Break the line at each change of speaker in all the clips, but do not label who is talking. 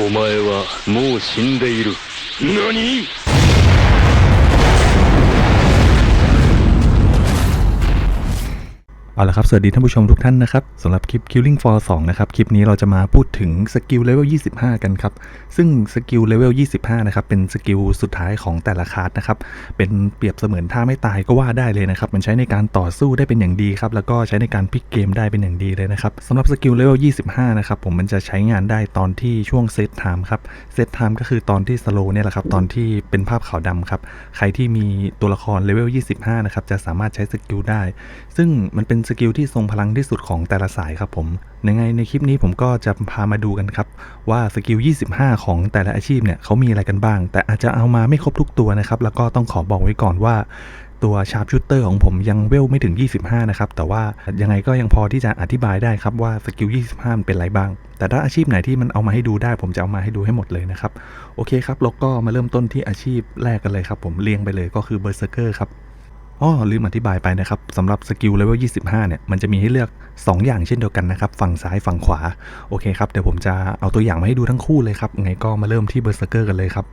お前はもう死んでいる。何？
เอาละครับ สวัสดีท่านผู้ชมทุกท่านนะครับสำหรับคลิป Killing for 2 นะครับ คลิปนี้เราจะมาพูดถึงสกิลเลเวล 25 กันครับ ซึ่งสกิลเลเวล 25 นะครับ เป็นสกิลสุดท้ายของแต่ละคลาสนะครับ เป็นเปรียบเสมือนท่าไม่ตายก็ว่าได้เลยนะครับ มันใช้ในการต่อสู้ได้เป็นอย่างดีครับ แล้วก็ใช้ในการพลิกเกมได้เป็นอย่างดีเลยนะครับสำหรับสกิลเลเวล 25 นะครับ ผมมันจะใช้งานได้ตอนที่ช่วงเซตไทม์ครับ เซตไทม์ก็คือตอนที่สโลเนี่ยแหละครับ ตอนที่เป็นภาพขาวดำครับ ใครที่มีตัวละครเลเวล 25 นะครับ จะสามารถใช้สกิลได้ ซึ่งมันเป็นสสกิลที่ทรงพลังที่สุดของแต่ละสายครับผมยังไงในคลิปนี้ผมก็จะพามาดูกันครับ ว่าสกิล 25 ของแต่ละอาชีพเนี่ยเขามีอะไรกันบ้าง แต่อาจจะเอามาไม่ครบทุกตัวนะครับ แล้วก็ต้องขอบอกไว้ก่อนว่าตัวชาร์ปชูเตอร์ของผมยังเวลไม่ถึง 25 นะครับ แต่ว่ายังไงก็ยังพอที่จะอธิบายได้ครับว่าสกิล 25 มันเป็นอะไรบ้าง แต่ถ้าอาชีพไหนที่มันเอามาให้ดูได้ ผมจะเอามาให้ดูให้หมดเลยนะครับ โอเคครับแล้วก็มาเริ่มต้นที่อาชีพแรกกันเลยครับ ผมเรียงไปเลยก็คือเบอร์เซอร์เกอร์ครับ อ๋อลืมอธิบายไปนะครับสำหรับสกิลเลเวล25 เนี่ย มันจะมีให้เลือก 2 อย่างเช่นเดียวกันนะครับ ฝั่งซ้ายฝั่งขวา โอเคครับ เดี๋ยวผมจะเอาตัวอย่างมาให้ดูทั้งคู่เลยครับไงก็มาเริ่มที่เบอร์เซอร์เกอร์กันเลยครับ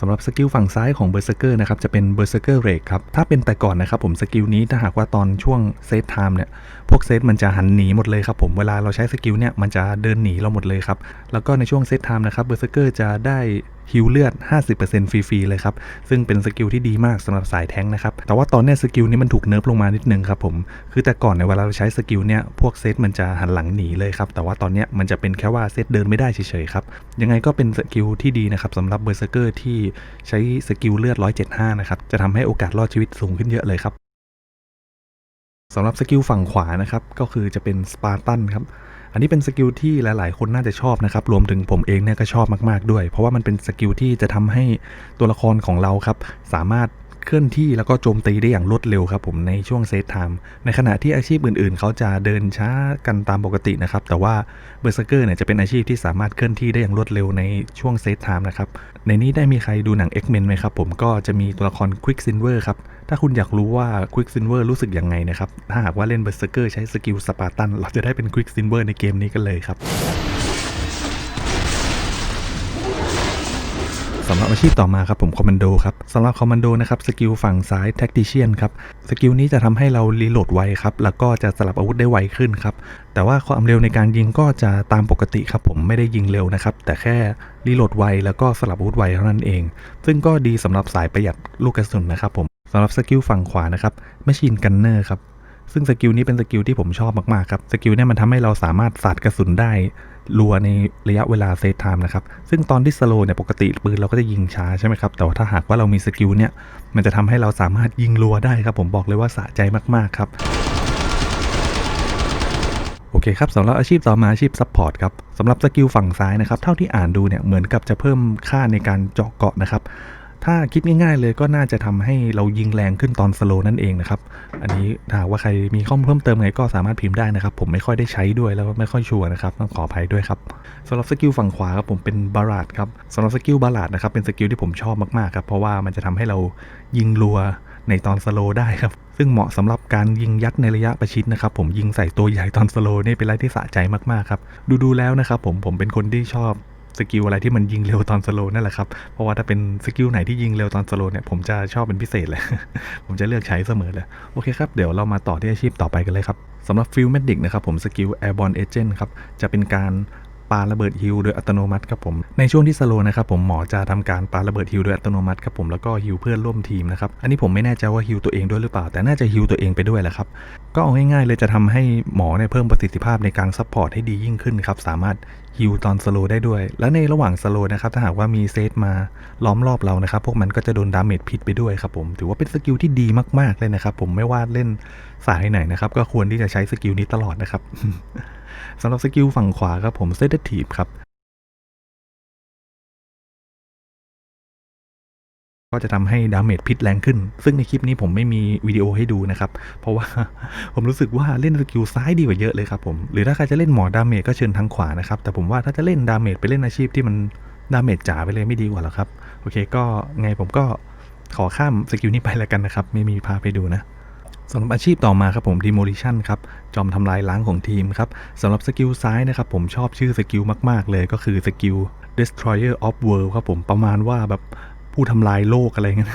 สำหรับสกิลฝั่งซ้ายของเบอร์เซอร์เกอร์นะครับจะเป็นเบอร์เซอร์เกอร์เรกครับ ถ้าเป็นแต่ก่อนนะครับผมสกิลนี้ถ้าหากว่าตอนช่วงเซตไทม์เนี่ย พวกเซตมันจะหันหนีหมดเลยครับผมเวลาเราใช้สกิลเนี่ยมันจะเดินหนีเราหมดเลยครับ แล้วก็ในช่วงเซตไทม์นะครับเบอร์เซอร์เกอร์จะได้ฮิวเลือด 50%ฟรีๆเลยครับ ซึ่งเป็นสกิลที่ดีมากสำหรับสายแท้งนะครับ แต่ว่าตอนเนี้ยสกิลนี้มันถูกเนิร์ฟลงมานิดนึงครับผม คือแต่ก่อนในเวลาเราใช้สกิลเนี่ยพวกเซตมันจะหันหลังหนีเลยครับ แต่ว่าตอนเนี้ยมันจะเป็นแค่ว่าเซตเดินไม่ได้เฉยๆครับ ยังไงก็เป็นสกิลที่ดีนะครับสำหรับเบอร์เซอร์เกอร์ที่ใช้สกิลเลือด 175 นะครับ จะทำให้โอกาสรอดชีวิตสูงขึ้นเยอะเลยครับสำหรับสกิลฝั่งขวานะครับก็คือจะเป็นสปาร์ตันครับ อันนี้เป็นสกิลที่หลาย ๆ คนน่าจะชอบนะครับ รวมถึงผมเองเนี่ยก็ชอบมาก ๆ ด้วย เพราะว่ามันเป็นสกิลที่จะทำให้ตัวละครของเราครับ สามารถ เคลื่อนที่แล้วก็โจมตีได้อย่างรวดเร็วครับผมในช่วงเซตไทม์ในขณะที่อาชีพอื่นๆ เขาจะเดินช้ากันตามปกตินะครับ แต่ว่าเบอร์เซอร์เกอร์เนี่ยจะเป็นอาชีพที่สามารถเคลื่อนที่ได้อย่างรวดเร็วในช่วงเซตไทม์นะครับ ในนี้ได้มีใครดูหนัง X-Men ไหมครับผมก็จะมีตัวละคร Quicksilver ครับ ถ้าคุณอยากรู้ว่า Quicksilver รู้สึกยังไงนะครับ ถ้าหากว่าเล่น Berserker ใช้สกิลสปาร์ตันเราจะได้เป็น Quicksilver ในเกมนี้กันเลยครับ สำหรับอาชีพต่อมาครับผมคอมมานโดครับสำหรับคอมมานโดนะครับสกิลฝั่งซ้ายแท็กติเชียนครับสกิลนี้จะทำให้เรารีโหลดไวครับแล้วก็จะสลับอาวุธได้ไวขึ้นครับแต่ว่าความเร็วในการยิงก็จะตามปกติครับผมไม่ได้ยิงเร็วนะครับแต่แค่รีโหลดไวแล้วก็สลับอาวุธไวเท่านั้นเอง ซึ่งก็ดีสำหรับสายประหยัดลูกกระสุนนะครับผมสำหรับสกิลฝั่งขวานะครับแมชชีนกันเนอร์ครับซึ่งสกิลนี้เป็นสกิลที่ผมชอบมากๆครับสกิลนี่ยมันทำให้เราสามารถสาดกระสุนได้ รัวในระยะเวลาเซตไทม์นะครับ ซึ่งตอนที่สโลเนี่ยปกติปืนเราก็จะยิงช้าใช่ไหมครับ แต่ว่าถ้าหากว่าเรามีสกิลเนี่ย มันจะทำให้เราสามารถยิงรัวได้ครับ ผมบอกเลยว่าสะใจมากๆครับโอเคครับสำหรับอาชีพต่อมาอาชีพซัพพอร์ตครับสำหรับสกิลฝั่งซ้ายนะครับ เท่าที่อ่านดูเนี่ยเหมือนกับจะเพิ่มค่าในการเจาะเกาะนะครับ ถ้าคิดง่ายๆเลยก็น่าจะทำให้เรายิงแรงขึ้นตอนสโลนั่นเองนะครับ อันนี้ถ้าว่าใครมีข้อมูลเพิ่มเติมไงก็สามารถพิมพ์ได้นะครับ ผมไม่ค่อยได้ใช้ด้วยแล้วไม่ค่อยชัวร์นะครับต้องขออภัยด้วยครับสำหรับสกิลฝั่งขวาครับผมเป็นบาราดครับสำหรับสกิลบาราดนะครับเป็นสกิลที่ผมชอบมากๆครับเพราะว่ามันจะทำให้เรายิงรัวในตอนสโลได้ครับซึ่งเหมาะสำหรับการยิงยัดในระยะประชิดนะครับ ผมยิงใส่ตัวใหญ่ตอนสโลนี่เป็นอะไรที่สะใจมากๆครับดูๆแล้วนะครับผมผมเป็นคนที่ชอบ สกิลอะไรที่มันยิงเร็วตอนสโลนั่นแหละครับ เพราะว่าถ้าเป็นสกิลไหนที่ยิงเร็วตอนสโลเนี่ยผมจะชอบเป็นพิเศษเลย ผมจะเลือกใช้เสมอเลย โอเคครับ เดี๋ยวเรามาต่อที่อาชีพต่อไปกันเลยครับสำหรับฟิลแมดิกนะครับผมสกิล Airborne Agent ครับจะเป็นการ ปาระเบิดฮิลโดยอัตโนมัติครับผมในช่วงที่สโลนะครับผมหมอจะทำการปาระเบิดฮิลโดยอัตโนมัติครับผมแล้วก็ฮิลเพื่อนร่วมทีมนะครับอันนี้ผมไม่แน่ใจว่าฮิลตัวเองด้วยหรือเปล่า แต่น่าจะฮิลตัวเองไปด้วยแหละครับก็เอาง่ายๆเลยจะทำให้หมอเนี่ยเพิ่มประสิทธิภาพในการซัพพอร์ตให้ดียิ่งขึ้นครับสามารถฮิลตอนสโลได้ด้วย และในระหว่างสโลนะครับถ้าหากว่ามีเซตมาล้อมรอบเรานะครับพวกมันก็จะโดนดาเมจพิษไปด้วยครับผมถือว่าเป็นสกิลที่ดีมากๆเลยนะครับผมไม่ว่าเล่นสายไหนนะครับก็ควรที่จะใช้สกิลนี้ตลอดนะครับ สำหรับสกิลฝั่งขวาครับผมเซตทีฟครับก็จะทำให้ดาเมจพิษแรงขึ้น ซึ่งในคลิปนี้ผมไม่มีวิดีโอให้ดูนะครับ เพราะว่าผมรู้สึกว่าเล่นสกิลซ้ายดีกว่าเยอะเลยครับผม หรือถ้าใครจะเล่นหมอดาเมจก็เชิญทางขวานะครับ แต่ผมว่าถ้าจะเล่นดาเมจไปเล่นอาชีพที่มันดาเมจจ๋าไปเลยไม่ดีกว่าหรอครับ โอเคก็ไงผมก็ขอข้ามสกิลนี้ไปแล้วกันนะครับ ไม่มีพาไปดูนะ สำหรับอาชีพต่อมาครับผม demolition ครับ จอมทำลายล้างของทีมครับสำหรับสกิลซ้ายนะครับผมชอบชื่อสกิลมาก ๆ เลยก็คือสกิล destroyer of world ครับผมประมาณว่าแบบผู้ทำลายโลกอะไรเงี้ย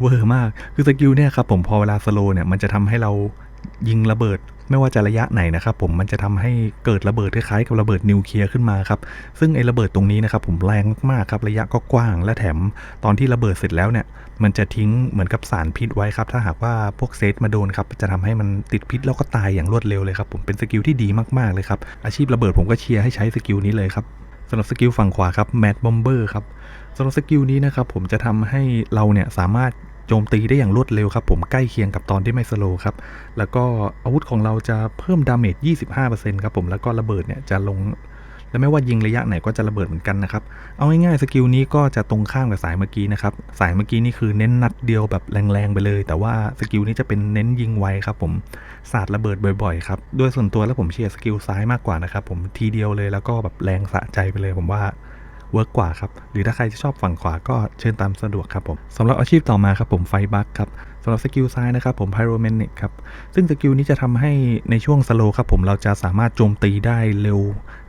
เวอร์มาก คือสกิลเนี่ยครับผมพอเวลาสโลเนี่ยมันจะทำให้เรายิงระเบิด ไม่ว่าจะระยะไหนนะครับผมมันจะทำให้เกิดระเบิดคล้ายๆกับระเบิดนิวเคลียร์ขึ้นมาครับซึ่งไอ้ระเบิดตรงนี้นะครับผมแรงมากๆครับระยะก็กว้าง และแถมตอนที่ระเบิดเสร็จแล้วเนี่ยมันจะทิ้งเหมือนกับสารพิษไว้ครับถ้าหากว่าพวกเซตมาโดนครับจะทำให้มันติดพิษแล้วก็ตายอย่างรวดเร็วเลยครับผมเป็นสกิลที่ดีมากๆเลยครับอาชีพระเบิดผมก็เชียร์ให้ใช้สกิลนี้เลยครับสำหรับสกิลฝั่งขวาครับแม d บอมเบอร์ครับสำหรับสกิลนี้นะครับผมจะทำให้เราเนี่ยสามารถ โจมตีได้อย่างรวดเร็วครับ ผมใกล้เคียงกับตอนที่ไม่สโลครับ แล้วก็อาวุธของเราจะเพิ่มดาเมจ 25%ครับผมแล้วก็ระเบิดเนี่ยจะลง และไม่ว่ายิงระยะไหนก็จะระเบิดเหมือนกันนะครับ เอาง่ายๆสกิลนี้ก็จะตรงข้ามกับสายเมื่อกี้นะครับ สายเมื่อกี้นี่คือเน้นนัดเดียวแบบแรงๆไปเลย แต่ว่าสกิลนี้จะเป็นเน้นยิงไวครับ ผมสาดระเบิดบ่อยๆครับโดยส่วนตัวแล้วผมเชียร์สกิลซ้ายมากกว่านะครับผมทีเดียวเลยแล้วก็แบบแรงสะใจไปเลยผมว่า เวิร์กกว่าครับ หรือถ้าใครจะชอบฝั่งขวาก็เชิญตามสะดวกครับผมสำหรับอาชีพต่อมาครับผมไฟบัคครับสำหรับสกิลซ้ายนะครับผมไพโรแมนิกครับ ซึ่งสกิลนี้จะทำให้ในช่วงสโลครับผมเราจะสามารถโจมตีได้เร็ว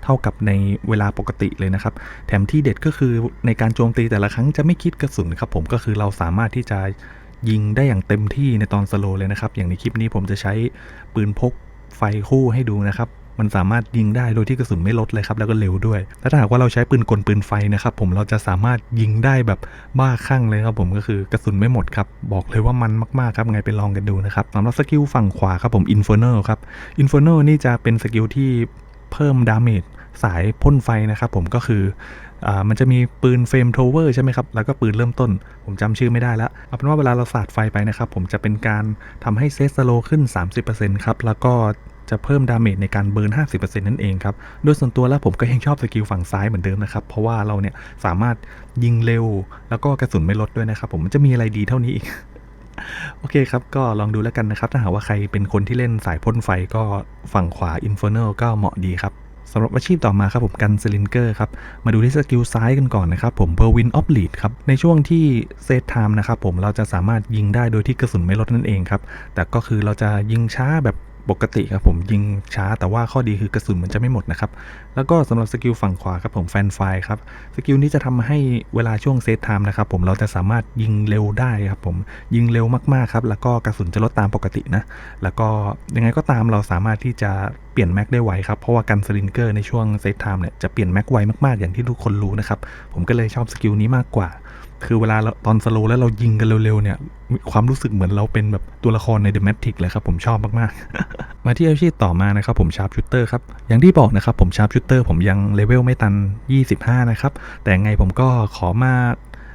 เท่ากับในเวลาปกติเลยนะครับ แถมที่เด็ดก็คือในการโจมตีแต่ละครั้งจะไม่คิดกระสุนครับผมก็คือเราสามารถที่จะยิงได้อย่างเต็มที่ในตอนสโลเลยนะครับ อย่างในคลิปนี้ผมจะใช้ปืนพกไฟคู่ให้ดูนะครับ มันสามารถยิงได้โดยที่กระสุนไม่ลดเลยครับ แล้วก็เร็วด้วย และถ้าหากว่าเราใช้ปืนกลปืนไฟนะครับผมเราจะสามารถยิงได้แบบบ้าคลั่งเลยครับผมก็คือกระสุนไม่หมดครับ บอกเลยว่ามันมากๆครับไงไปลองกันดูนะครับสำหรับสกิลฝั่งขวาครับผม Infernal ครับ Infernal นี่จะเป็นสกิลที่เพิ่มดาเมจสายพ่นไฟนะครับผมก็คืออมันจะมีปืนเฟรมโทเวอร์ใช่ไหมครับ แล้วก็ปืนเริ่มต้น ผมจำชื่อไม่ได้แล้ว เอาเป็นว่าเวลาเราสาดไฟไปนะครับ ผมจะเป็นการทำให้เซสโลขึ้น 30%ครับ แล้วก็ จะเพิ่มดาเมจในการเบิร์น 50%นั่นเองครับ โดยส่วนตัวแล้วผมก็ยังชอบสกิลฝั่งซ้ายเหมือนเดิมนะครับ เพราะว่าเราเนี่ยสามารถยิงเร็ว แล้วก็กระสุนไม่ลดด้วยนะครับ ผมมันจะมีอะไรดีเท่านี้อีกโอเคครับ ก็ลองดูแล้วกันนะครับ ถ้าหากว่าใครเป็นคนที่เล่นสายพ่นไฟก็ฝั่งขวา Infernal ก็เหมาะดีครับสำหรับอาชีพต่อมาครับผมกันสลินเกอร์ครับ มาดูที่สกิลซ้ายกันก่อนนะครับผมเ e อร์วินออฟลีดครับ ในช่วงที่เซตไทม์นะครับผมเราจะสามารถยิงได้โดยที่กระสุนไม่ลดนั่นเองครับ แต่ก็คือเราจะยิงช้าแบบ ปกติครับผมยิงช้าแต่ว่าข้อดีคือกระสุนมันจะไม่หมดนะครับ แล้วก็สำหรับสกิลฝั่งขวาครับผมแฟนไฟครับสกิลนี้จะทำให้เวลาช่วงเซตไทม์นะครับผมเราจะสามารถยิงเร็วได้ครับผมยิงเร็วมากๆครับแล้วก็กระสุนจะลดตามปกตินะแล้วก็ยังไงก็ตามเราสามารถที่จะเปลี่ยนแม็กได้ไวครับเพราะว่ากันสลินเกอร์ในช่วงเซตไทม์เนี่ยจะเปลี่ยนแม็กไวมากๆอย่างที่ทุกคนรู้นะครับผมก็เลยชอบสกิลนี้มากกว่า คือเวลาตอนสโลว์แล้วเรายิงกันเร็วๆเนี่ย ความรู้สึกเหมือนเราเป็นแบบตัวละครใน The Matrix เลยครับ ผมชอบมากๆ มาที่อาชีพต่อมานะครับผมชาร์ปชูเตอร์ครับ อย่างที่บอกนะครับผมชาร์ปชูเตอร์ผมยังเลเวลไม่ตัน 25 นะครับ แต่ไงผมก็ขอมา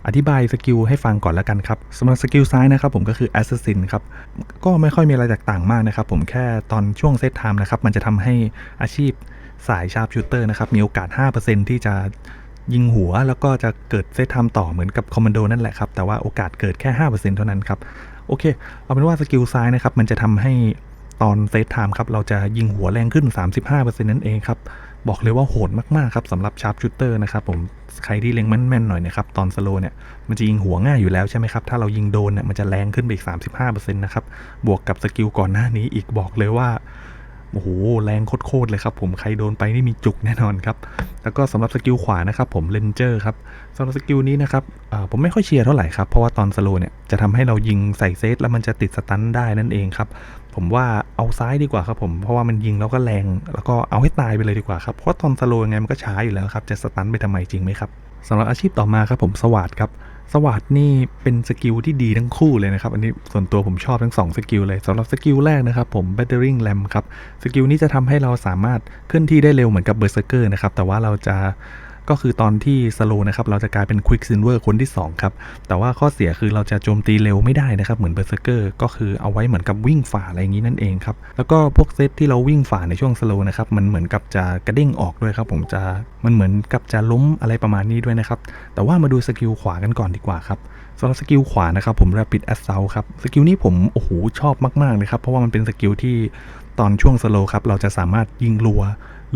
อธิบายสกิลให้ฟังก่อนแล้วกันครับสำหรับสกิลซ้ายนะครับผมก็คือ Assassin ครับ ก็ไม่ค่อยมีอะไรแตกต่างมากนะครับ ผมแค่ตอนช่วงเซตไทม์นะครับ มันจะทำให้อาชีพสายชาร์ปชูเตอร์นะครับ มีโอกาส 5%ที่จะ ยิงหัวแล้วก็จะเกิดเซตไทม์ต่อเหมือนกับคอมมานโดนั่นแหละครับ แต่ว่าโอกาสเกิดแค่ 5%เท่านั้นครับ โอเค เอาเป็นว่าสกิลซ้ายนะครับ มันจะทำให้ตอนเซตไทม์ครับ เราจะยิงหัวแรงขึ้น 35%นั่นเองครับ บอกเลยว่าโหดมาก ๆ ครับสำหรับชาร์ปชูเตอร์นะครับผม ใครที่เล็งแม่น ๆ หน่อยนะครับ ตอนสโลเนี่ย มันจะยิงหัวง่ายอยู่แล้วใช่ไหมครับ ถ้าเรายิงโดนเนี่ย มันจะแรงขึ้นไปอีก 35%นะครับ บวกกับสกิลก่อนหน้านี้อีกบอกเลยว่า โอ้โหแรงโคตรๆเลยครับผมใครโดนไปนี่มีจุกแน่นอนครับ แล้วก็สำหรับสกิลขวานะครับผมเลนเจอร์ครับสำหรับสกิลนี้นะครับผมไม่ค่อยเชียร์เท่าไหร่ครับ เพราะว่าตอนสโลเนี่ยจะทำให้เรายิงใส่เซตแล้วมันจะติดสตันได้นั่นเองครับ ผมว่าเอาซ้ายดีกว่าครับผมเพราะว่ามันยิงแล้วก็แรง แล้วก็เอาให้ตายไปเลยดีกว่าครับเพราะตอนสโลยังไงมันก็ช้าอยู่แล้วครับจะสตันไปทำไมจริงไหมครับสำหรับอาชีพต่อมาครับผมสวัสดครับ สวัสดนี่เป็นสกิลที่ดีทั้งคู่เลยนะครับ อันนี้ส่วนตัวผมชอบทั้ง2สกิลเลยสำหรับสกิลแรกนะครับผม Battering Ram ครับ สกิลนี้จะทำให้เราสามารถเคลื่อนที่ได้เร็วเหมือนกับ Berserker นะครับ แต่ว่าเราจะ ก็คือตอนที่สโลนะครับเราจะกลายเป็น Quick Silver คนที่ 2 ครับ แต่ว่าข้อเสียคือเราจะโจมตีเร็วไม่ได้นะครับ เหมือน Berserker ก็คือเอาไว้เหมือนกับวิ่งฝ่าอะไรอย่างนี้นั่นเองครับ แล้วก็พวกเซตที่เราวิ่งฝ่าในช่วงสโลนะครับมันเหมือนกับจะกระเด้งออกด้วยครับผมจะมันเหมือนกับจะล้มอะไรประมาณนี้ด้วยนะครับแต่ว่ามาดูสกิลขวากันก่อนดีกว่าครับสำหรับสกิลขวานะครับผม Rapid Assault ครับสกิลนี้ผมโอ้โหชอบมากๆเลยครับเพราะว่ามันเป็นสกิลที่ตอนช่วงสโลครับเราจะสามารถยิงรัว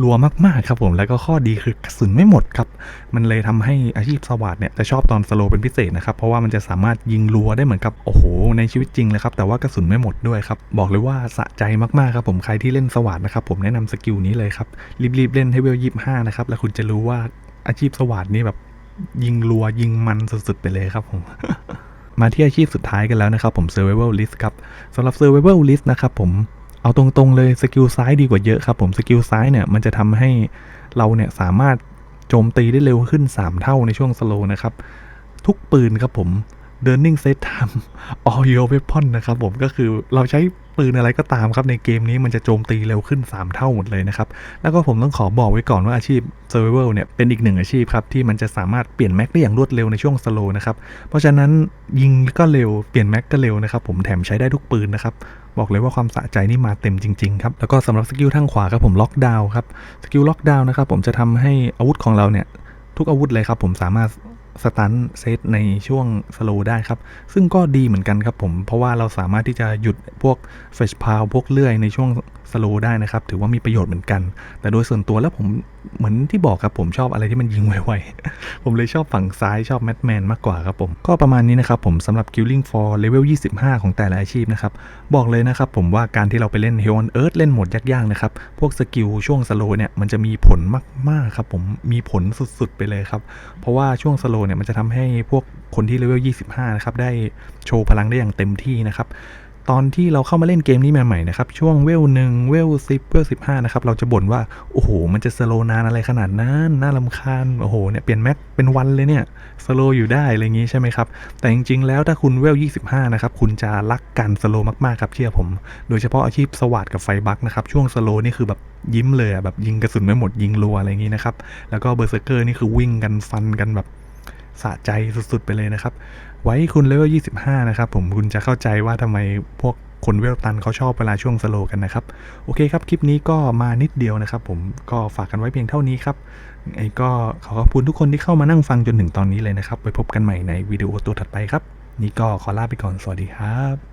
รัวมากๆครับผมแล้วก็ข้อดีคือกระสุนไม่หมดครับมันเลยทำให้อาชีพสวัสดเนี่ยจะชอบตอนสโลว์เป็นพิเศษนะครับเพราะว่ามันจะสามารถยิงรัวได้เหมือนกับโอ้โหในชีวิตจริงเลยครับแต่ว่ากระสุนไม่หมดด้วยครับบอกเลยว่าสะใจมากๆครับผมใครที่เล่นสวัสดนะครับผมแนะนำสกิลนี้เลยครับรีบๆเล่นให้เวลยี่ห้านะครับแล้วคุณจะรู้ว่าอาชีพสวัสดนี่แบบยิงรัวยิงมันสุดๆไปเลยครับผมมาที่อาชีพสุดท้ายกันแล้วนะครับผม Survival List ครับสำหรับ Survival List นะครับผม เอาตรงๆเลยสกิลซ้ายดีกว่าเยอะครับผมสกิลซ้ายเนี่ยมันจะทำให้เราเนี่ยสามารถโจมตีได้เร็วขึ้น 3 เท่าในช่วงสโลนะครับทุกปืนครับผม Burning Set Time All Your Weapon นะครับผมก็คือเราใช้ปืนอะไรก็ตามครับ ในเกมนี้มันจะโจมตีเร็วขึ้น 3 เท่าหมดเลยนะครับ แล้วก็ผมต้องขอบอกไว้ก่อนว่าอาชีพ Survival เนี่ยเป็นอีกหนึ่งอาชีพครับ ที่มันจะสามารถเปลี่ยนแม็กได้อย่างรวดเร็วในช่วงสโลนะครับ เพราะฉะนั้นยิงก็เร็วเปลี่ยนแม็กก็เร็วนะครับ ผมแถมใช้ได้ทุกปืนนะครับบอกเลยว่าความสะใจนี่มาเต็มจริงๆครับ แล้วก็สำหรับสกิลทางขวาครับผมล็อกดาวน์ครับ สกิลล็อกดาวน์นะครับผมจะทำให้อาวุธของเราเนี่ยทุกอาวุธเลยครับผมสามารถ สตันเซตในช่วงสโลได้ครับ ซึ่งก็ดีเหมือนกันครับผม เพราะว่าเราสามารถที่จะหยุดพวกเฟชพาวพวกเลื่อยในช่วง สโลได้นะครับ ถือว่ามีประโยชน์เหมือนกัน แต่โดยส่วนตัวแล้วผมเหมือนที่บอกครับผมชอบอะไรที่มันยิงไวๆ ผมเลยชอบฝั่งซ้ายชอบแมทแมนมากกว่าครับผม ก็ประมาณนี้นะครับผมสำหรับ Killing for Level 25 ของแต่ละอาชีพนะครับ บอกเลยนะครับผมว่าการที่เราไปเล่น Hell on Earth เล่นโหมดยากๆนะครับ พวกสกิลช่วงสโลเนี่ยมันจะมีผลมากๆครับผมมีผลสุดๆไปเลยครับ เพราะว่าช่วงสโลเนี่ยมันจะทำให้พวกคนที่เลเวล25 นะครับได้โชว์พลังได้อย่างเต็มที่นะครับ ตอนที่เราเข้ามาเล่นเกมนี้ใหม่ๆนะครับ ช่วงเวลหนึ่งเวลสิบเวลสิบห้านะครับ เราจะบ่นว่า โอ้โห มันจะสโลนานอะไรขนาดนั้น น่าลำคาญ โอ้โห เนี่ย เปลี่ยนแม็กเป็นวันเลยเนี่ย สโลอยู่ได้ อะไรอย่างงี้ใช่ไหมครับ แต่จริงๆ แล้วถ้าคุณเวล25นะครับ คุณจะรักการสโลมากๆครับ เชื่อผม โดยเฉพาะอาชีพสวัสดกับไฟบักนะครับ ช่วงสโลนี่คือแบบยิ้มเลยแบบยิงกระสุนไม่หมดยิงรัวอะไรอย่างงี้นะครับ แล้วก็เบอร์เซอร์เกอร์นี่คือวิ่งกันฟันกันแบบ สะใจสุดๆ ไปเลยนะครับ ไว้คุณเลเวล 25 นะครับผมคุณจะเข้าใจว่าทำไมพวกคนเวลตันเขาชอบเวลาช่วงสโลกันนะครับ โอเคครับ คลิปนี้ก็มานิดเดียวนะครับผมก็ฝากกันไว้เพียงเท่านี้ครับไอ้ก็ขอขอบคุณทุกคนที่เข้ามานั่งฟังจนถึงตอนนี้เลยนะครับ ไว้พบกันใหม่ในวิดีโอตัวถัดไปครับ นี่ก็ขอลาไปก่อนสวัสดีครับ